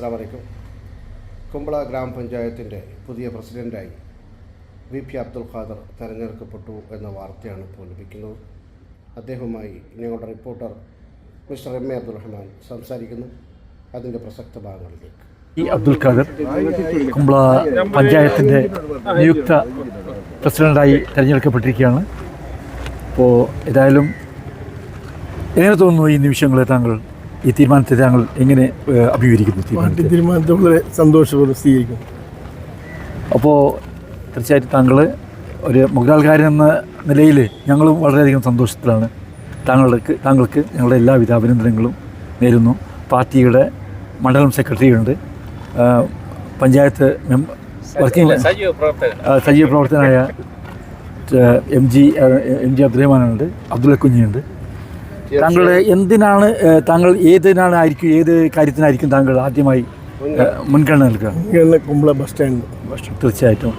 അസ്സാമലൈക്കും കുമ്പള ഗ്രാമപഞ്ചായത്തിന്റെ പുതിയ പ്രസിഡന്റായി വി പി അബ്ദുൽ ഖാദർ തെരഞ്ഞെടുക്കപ്പെട്ടു എന്ന വാർത്തയാണ് ഇപ്പോൾ ലഭിക്കുന്നത്. അദ്ദേഹവുമായി ഞങ്ങളുടെ reporter mister M A Abdul Rahman സംസാരിക്കുന്നു. അതിന്റെ പ്രസക്ത ഭാഗങ്ങളിലേക്ക്. ഈ അബ്ദുൽ ഖാദർ കുമ്പള പഞ്ചായത്തിന്റെ നിയുക്ത പ്രസിഡന്റായി തിരഞ്ഞെടുക്കപ്പെട്ടിരിക്കുകയാണ്. അപ്പോൾ ഏതായാലും എങ്ങനെ തോന്നുന്നു ഈ നിമിഷങ്ങളെ താങ്കൾ ഈ തീരുമാനത്തെ താങ്കൾ എങ്ങനെ അഭിമുഖീകരിക്കുന്നു പാർട്ടി തീരുമാനത്തെ? തീരുമാനത്തെ വളരെ സന്തോഷപൂർവം സ്വീകരിക്കുന്നു അപ്പോൾ തീർച്ചയായിട്ടും താങ്കൾ ഒരു മുഗലാൽകാരൻ എന്ന നിലയിൽ ഞങ്ങളും വളരെയധികം സന്തോഷത്തിലാണ്. താങ്കൾക്ക് താങ്കൾക്ക് ഞങ്ങളുടെ എല്ലാവിധ അഭിനന്ദനങ്ങളും നേരുന്നു. പാർട്ടിയുടെ മണ്ഡലം സെക്രട്ടറിയുണ്ട്. പഞ്ചായത്ത് മെമ്പർ വർക്കിംഗ് സജീവ പ്രവർത്തനായ ആ, എം ജി എം ജി അബ്ദുറഹ്മാനുണ്ട് അബ്ദുള്ള കുഞ്ഞിയുണ്ട്. താങ്കൾ എന്തിനാണ് താങ്കൾ ഏതിനാണ് ആയിരിക്കും ഏത് കാര്യത്തിനായിരിക്കും താങ്കൾ ആദ്യമായി മുൻഗണന. നൽകുക? Kumbla bus stand. ബസ് തീർച്ചയായിട്ടും.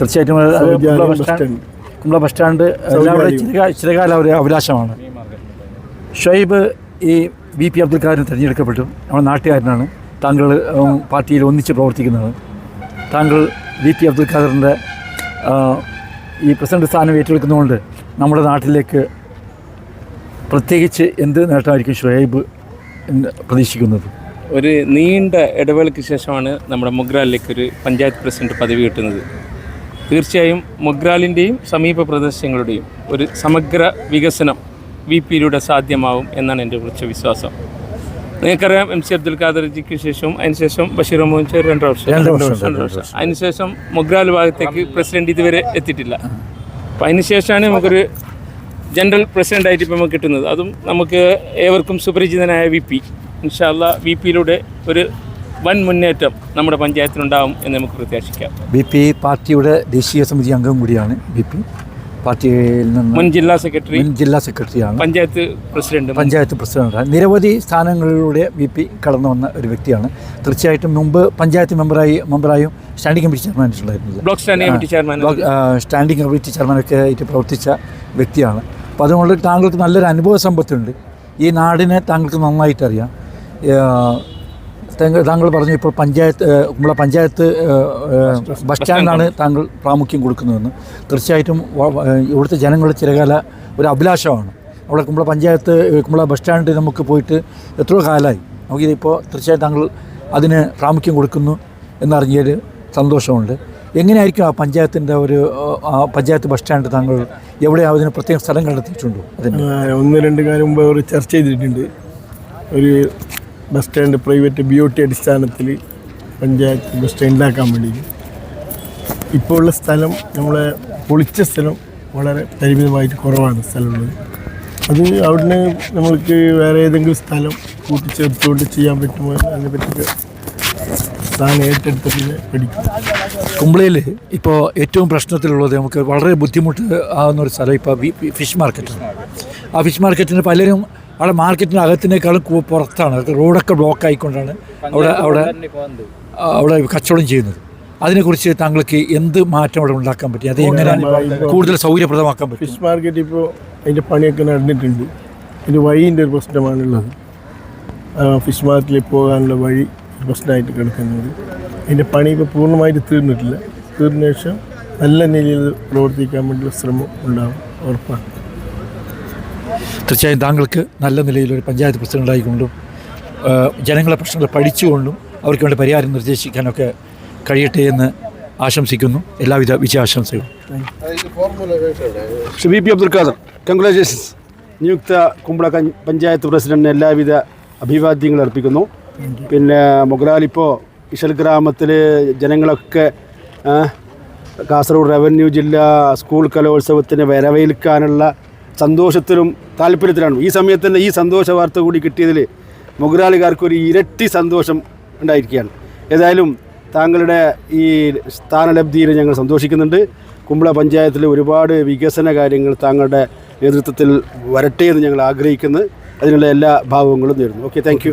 തീർച്ചയായിട്ടും Kumbla bus stand. Kumbla bus stand എല്ലാവരുടെ ചിരകാല ഒരു അഭിലാഷമാണ്. ഷൊയ്ബ് ഈ ബി പി അബ്ദുൽ ഖാദറിന് തിരഞ്ഞെടുക്കപ്പെട്ടു. നമ്മുടെ നാട്ടുകാരനാണ്. താങ്കൾ പാർട്ടിയിൽ ഒന്നിച്ച് പ്രവർത്തിക്കുന്നത്. താങ്കൾ ബി പി അബ്ദുൽ ഖാദറിന്റെ ഈ പ്രസിഡന്റ് സ്ഥാനം ഏറ്റെടുക്കുന്നതുകൊണ്ട് നമ്മുടെ നാട്ടിലേക്ക് പ്രത്യേകിച്ച് എന്ത് നേട്ടമായിരിക്കും ഷുഹൈബ് പ്രതീക്ഷിക്കുന്നത്? ഒരു നീണ്ട ഇടവേളയ്ക്ക് ശേഷമാണ് നമ്മുടെ മൊഗ്രാലിലേക്ക് ഒരു പഞ്ചായത്ത് പ്രസിഡന്റ് പദവി കിട്ടുന്നത്. തീർച്ചയായും മൊഗ്രാലിന്റെയും സമീപ പ്രദേശങ്ങളുടെയും ഒരു സമഗ്ര വികസനം വി പിയിലൂടെ സാധ്യമാവും എന്നാണ് എന്റെ കുറച്ച് വിശ്വാസം നിങ്ങൾക്കറിയാം എം സി അബ്ദുൽ ഖാദർജിക്ക് ശേഷം അതിനുശേഷം ബഷീർ മോഹൻ ചേർ രണ്ടു വർഷം. രണ്ട് വർഷം, രണ്ട് വർഷം അതിനുശേഷം മൊഗ്രാൽ ഭാഗത്തേക്ക് പ്രസിഡന്റ് ഇതുവരെ എത്തിയിട്ടില്ല. അപ്പം അതിനുശേഷമാണ് നമുക്കൊരു ജനറൽ പ്രസിഡന്റായിട്ട് ഇപ്പം നമുക്ക് കിട്ടുന്നത്. അതും നമുക്ക് ഏവർക്കും സുപരിചിതനായ വി പി ഇൻഷാല്ല വി പിയിലൂടെ ഒരു വൻ മുന്നേറ്റം നമ്മുടെ പഞ്ചായത്തിനുണ്ടാവും എന്ന് നമുക്ക് പ്രത്യാശിക്കാം. ബി പി പാർട്ടിയുടെ ദേശീയ സമിതി അംഗം കൂടിയാണ് ബി പി പാർട്ടിയിൽ നിന്ന് മുൻ ജില്ലാ സെക്രട്ടറി മുൻ ജില്ലാ സെക്രട്ടറിയാണ്. പഞ്ചായത്ത് പ്രസിഡന്റ് പഞ്ചായത്ത് പ്രസിഡന്റ് നിരവധി സ്ഥാനങ്ങളിലൂടെ വി പി കടന്നു വന്ന ഒരു വ്യക്തിയാണ്. തീർച്ചയായിട്ടും മുമ്പ് പഞ്ചായത്ത് മെമ്പറായി മെമ്പറായും standing committee ചെയർമാനായിട്ടുണ്ടായിരുന്നില്ല block standing committee chairman standing committee ചെയർമാനൊക്കെ ആയിട്ട് പ്രവർത്തിച്ച വ്യക്തിയാണ്. അപ്പോൾ അതുകൊണ്ട് താങ്കൾക്ക് നല്ലൊരു അനുഭവ സമ്പത്തുണ്ട്. ഈ നാടിനെ താങ്കൾക്ക് നന്നായിട്ട് അറിയാം ആ, താങ്കൾ പറഞ്ഞു ഇപ്പോൾ പഞ്ചായത്ത് നമ്മളെ പഞ്ചായത്ത് ബസ് സ്റ്റാൻഡാണ് താങ്കൾ പ്രാമുഖ്യം കൊടുക്കുന്നതെന്ന്. തീർച്ചയായിട്ടും ഇവിടുത്തെ ജനങ്ങളുടെ ചിരകാല ഒരു അഭിലാഷമാണ്. അവിടെ കുമ്പള പഞ്ചായത്ത് കുമ്പള ബസ് സ്റ്റാൻഡ് നമുക്ക് പോയിട്ട് എത്രയോ കാലമായി. നമുക്കിതിപ്പോൾ തീർച്ചയായും താങ്കൾ അതിന് പ്രാമുഖ്യം കൊടുക്കുന്നു എന്നറിഞ്ഞതിൽ സന്തോഷമുണ്ട്. എങ്ങനെയായിരിക്കും ആ പഞ്ചായത്തിന്റെ ഒരു പഞ്ചായത്ത് ബസ് സ്റ്റാൻഡ് താങ്കൾ എവിടെയാണ് അതിന് പ്രത്യേക സ്ഥലം കണ്ടെത്തിയിട്ടുണ്ടോ അതിന് ഒന്ന് രണ്ട് കാലം മുമ്പ് അവർ ചർച്ച ചെയ്തിട്ടുണ്ട്. ഒരു bus stand private B O T അടിസ്ഥാനത്തിൽ പഞ്ചായത്ത് ബസ് സ്റ്റാൻഡ് വേണ്ടി ഇപ്പോൾ ഉള്ള സ്ഥലം നമ്മളെ പൊളിച്ച സ്ഥലം വളരെ പരിമിതമായിട്ട് കുറവാണ് സ്ഥലമുള്ളത്. അത് അവിടുന്ന് നമ്മൾക്ക് വേറെ ഏതെങ്കിലും സ്ഥലം കൂട്ടിച്ചേർത്തുകൊണ്ട് ചെയ്യാൻ പറ്റുമോ? അതിനെ പറ്റി സ്ഥാനം ഏറ്റെടുത്തിട്ട് പഠിക്കും. കുമ്പളയിൽ ഇപ്പോൾ ഏറ്റവും പ്രശ്നത്തിലുള്ളത് നമുക്ക് വളരെ ബുദ്ധിമുട്ട് ആകുന്ന ഒരു സ്ഥലം ഇപ്പോൾ ഫിഷ് മാർക്കറ്റാണ് ആ ഫിഷ് മാർക്കറ്റിന് പലരും അവിടെ മാർക്കറ്റിന് അകത്തിനേക്കാളും പുറത്താണ്. റോഡൊക്കെ ബ്ലോക്ക് ആയിക്കൊണ്ടാണ് അവിടെ അവിടെ അവിടെ കച്ചവടം ചെയ്യുന്നത്. അതിനെക്കുറിച്ച് താങ്കൾക്ക് എന്ത് മാറ്റം അവിടെ ഉണ്ടാക്കാൻ പറ്റി? അത് എങ്ങനെ കൂടുതൽ സൗകര്യപ്രദമാക്കാൻ പറ്റും? ഫിഷ് മാർക്കറ്റ് ഇപ്പോൾ അതിന്റെ പണിയൊക്കെ നടന്നിട്ടുണ്ട്. അതിന്റെ വഴിന്റെ ഒരു പ്രശ്നമാണുള്ളത്. ഫിഷ് മാർക്കറ്റിൽ പോകാനുള്ള വഴി പ്രശ്നമായിട്ട് കിടക്കുന്നത്. അതിന്റെ പണി ഇപ്പോൾ പൂർണമായിട്ട് തീർന്നിട്ടില്ല. തീർന്ന ശേഷം നല്ല നിലയിൽ പ്രവർത്തിക്കാൻ വേണ്ടിയുള്ള ശ്രമം ഉണ്ടാകും ഉറപ്പാണ്. തീർച്ചയായും താങ്കൾക്ക് നല്ല നിലയിലൊരു പഞ്ചായത്ത് പ്രസിഡന്റായിക്കൊണ്ടും ജനങ്ങളെ പ്രശ്നങ്ങൾ പഠിച്ചുകൊണ്ടും അവർക്ക് വേണ്ട പരിഹാരം നിർദ്ദേശിക്കാനൊക്കെ കഴിയട്ടെ എന്ന് ആശംസിക്കുന്നു. എല്ലാവിധ വിജയാശംസകളും. Shri B P Abdul Khader congratulations നിയുക്ത കുമ്പള പഞ്ചായത്ത് പ്രസിഡന്റിന് എല്ലാവിധ അഭിവാദ്യങ്ങൾ അർപ്പിക്കുന്നു. പിന്നെ മൊഗ്രാലിപ്പോൾ ഇഷൽ ഗ്രാമത്തിൽ ജനങ്ങളൊക്കെ കാസർഗോഡ് റവന്യൂ ജില്ലാ സ്കൂൾ കലോത്സവത്തിന് വരവേൽക്കാനുള്ള സന്തോഷത്തിലും താല്പര്യത്തിലാണ്. ഈ സമയത്ത് തന്നെ ഈ സന്തോഷ വാർത്ത കൂടി കിട്ടിയതിൽ മൊഗ്രാലുകാർക്ക് ഒരു ഇരട്ടി സന്തോഷം ഉണ്ടായിരിക്കുകയാണ്. ഏതായാലും താങ്കളുടെ ഈ സ്ഥാനലബ്ധിയിൽ ഞങ്ങൾ സന്തോഷിക്കുന്നുണ്ട്. കുമ്പള പഞ്ചായത്തിൽ ഒരുപാട് വികസന കാര്യങ്ങൾ താങ്കളുടെ നേതൃത്വത്തിൽ വരട്ടെ എന്ന് ഞങ്ങൾ ആഗ്രഹിക്കുന്നു. അതിനുള്ള എല്ലാ ഭാവങ്ങളും നേരുന്നു. Okay thank